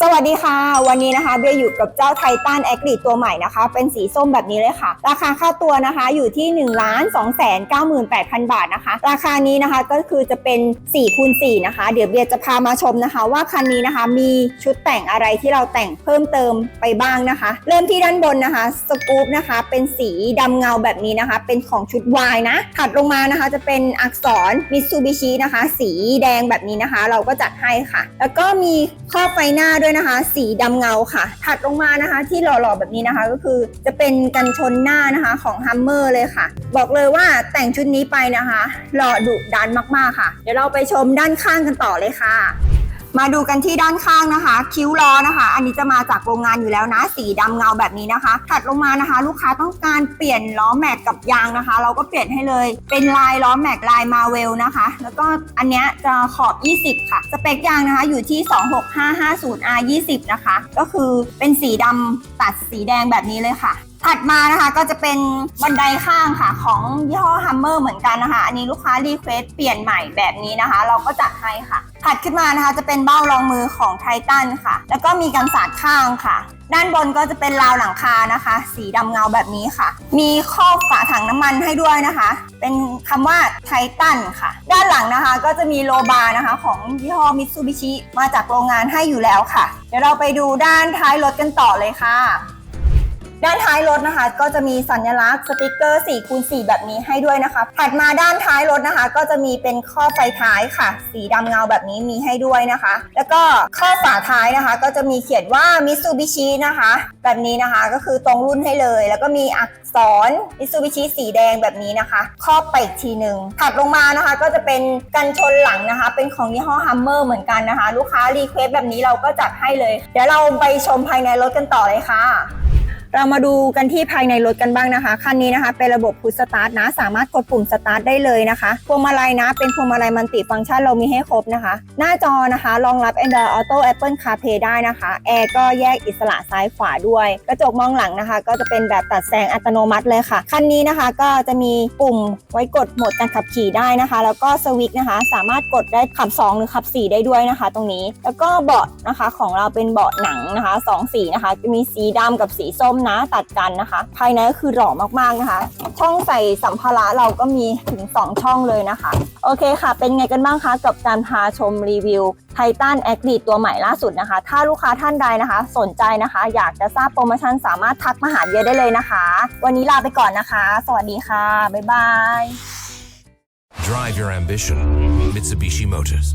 สวัสดีค่ะ วันนี้นะคะเบียร์อยู่กับเจ้าไททันแอคริตัวใหม่นะคะ เป็นสีส้มแบบนี้เลยค่ะ ราคาค่าตัวนะคะอยู่ที่1นึ่งล้านสองแสนเก้าหมื่นแปดพันบาทนะคะ ราคานี้นะคะก็คือจะเป็น4คูณ4นะคะ เดี๋ยวเบียร์จะพามาชมนะคะ ว่าคันนี้นะคะมีชุดแต่งอะไรที่เราแต่งเพิ่มเติมไปบ้างนะคะ เริ่มที่ด้านบนนะคะสกู๊ปนะคะเป็นสีดำเงาแบบนี้นะคะ เป็นของชุดวายนะถัดลงมานะคะจะเป็นอักษรมิตซูบิชินะคะ สีแดงแบบนี้นะคะ เราก็จัดให้ค่ะ แล้วก็มีครอไฟหน้าด้วยนะคะ สีดำเงาค่ะ ถัดลงมานะคะ ที่หล่อๆแบบนี้นะคะ ก็คือจะเป็นกันชนหน้านะคะของฮัมเมอร์เลยค่ะ บอกเลยว่าแต่งชุดนี้ไปนะคะ หล่อดุดันมากๆค่ะ เดี๋ยวเราไปชมด้านข้างกันต่อเลยค่ะ มาดูกันที่ด้านข้างนะคะ คิ้วล้อนะคะ อันนี้จะมาจากโรงงานอยู่แล้วนะ สีดำเงาแบบนี้นะคะถัดลงมานะคะ ลูกค้าต้องการเปลี่ยนล้อแม็กกับยางนะคะ เราก็เปลี่ยนให้เลย เป็นลายล้อแม็กลายมาเวลนะคะ แล้วก็อันเนี้ยจะขอบ 20 ค่ะ สเปคยางนะคะอยู่ที่ 26550R 20 นะคะ ก็คือเป็นสีดำตัดสีแดงแบบนี้เลยค่ะ ถัดมานะคะก็จะเป็นบันไดข้างค่ะของยี่ห้อ Hummer เหมือนกันนะคะ อันนี้ลูกค้ารีเควสเปลี่ยนใหม่แบบนี้นะคะ เราก็จัดให้ค่ะถัดขึ้นมานะคะจะเป็นเบ้ารองมือของไททันค่ะ แล้วก็มีกันสาดข้างค่ะ ด้านบนก็จะเป็นราวหลังคานะคะ สีดำเงาแบบนี้ค่ะ มีครอบฝาถังน้ำมันให้ด้วยนะคะ เป็นคำว่าไททันค่ะ ด้านหลังนะคะก็จะมีโลบาร์นะคะ ของยี่ห้อมิตซูบิชิมาจากโรงงานให้อยู่แล้วค่ะ เดี๋ยวเราไปดูด้านท้ายรถกันต่อเลยค่ะ ด้านท้ายรถนะคะ ก็จะมีสัญลักษณ์สติกเกอร์4คูณ4แบบนี้ให้ด้วยนะคะถัดมาด้านท้ายรถนะคะ ก็จะมีเป็นข้อไฟท้ายค่ะ สีดำเงาแบบนี้มีให้ด้วยนะคะ แล้วก็ข้อฝาท้ายนะคะ ก็จะมีเขียนว่า Mitsubishi นะคะ แบบนี้นะคะก็คือตรงรุ่นให้เลย แล้วก็มีอักษร Mitsubishi สีแดงแบบนี้นะคะครอบไปอีกทีหนึ่งถัดลงมานะคะ ก็จะเป็นกันชนหลังนะคะ เป็นของยี่ห้อ Hummer เหมือนกันนะคะ ลูกค้ารีเควสแบบนี้เราก็จัดให้เลย เดี๋ยวเราไปชมภายในรถกันต่อเลยค่ะ เรามาดูกันที่ภายในรถกันบ้างนะคะ คันนี้นะคะเป็นระบบพุชสตาร์ทนะ สามารถกดปุ่มสตาร์ทได้เลยนะคะพวงมาลัยนะ เป็นพวงมาลัยมัลติฟังก์ชันเรามีให้ครบนะคะ หน้าจอนะคะรองรับ Android Auto Apple CarPlay ได้นะคะแอร์ก็แยกอิสระซ้ายขวาด้วย กระจกมองหลังนะคะ ก็จะเป็นแบบตัดแสงอัตโนมัติเลยค่ะคันนี้นะคะก็จะมีปุ่มไว้กดโหมดการขับขี่ได้นะคะ แล้วก็สวิตช์นะคะ สามารถกดได้ขับ 2 หรือขับ 4 ได้ด้วยนะคะ ตรงนี้แล้วก็เบาะนะคะของเราเป็นเบาะหนังนะคะสองสีนะคะจะมีสีดำกับสีส้มนะตัดกันนะคะ ภายในก็คือหล่อมากๆนะคะ ช่องใส่สัมภาระเราก็มีถึง 2 ช่องเลยนะคะ โอเคค่ะ เป็นไงกันบ้างคะกับการพาชมรีวิวไททันแอคดีตัวใหม่ล่าสุดนะคะ ถ้าลูกค้าท่านใดนะคะ สนใจนะคะ อยากจะทราบโปรโมชั่นสามารถทักมาหาเดียได้เลยนะคะ วันนี้ลาไปก่อนนะคะ สวัสดีค่ะ บ๊ายบาย Drive your ambition. Mitsubishi Motors.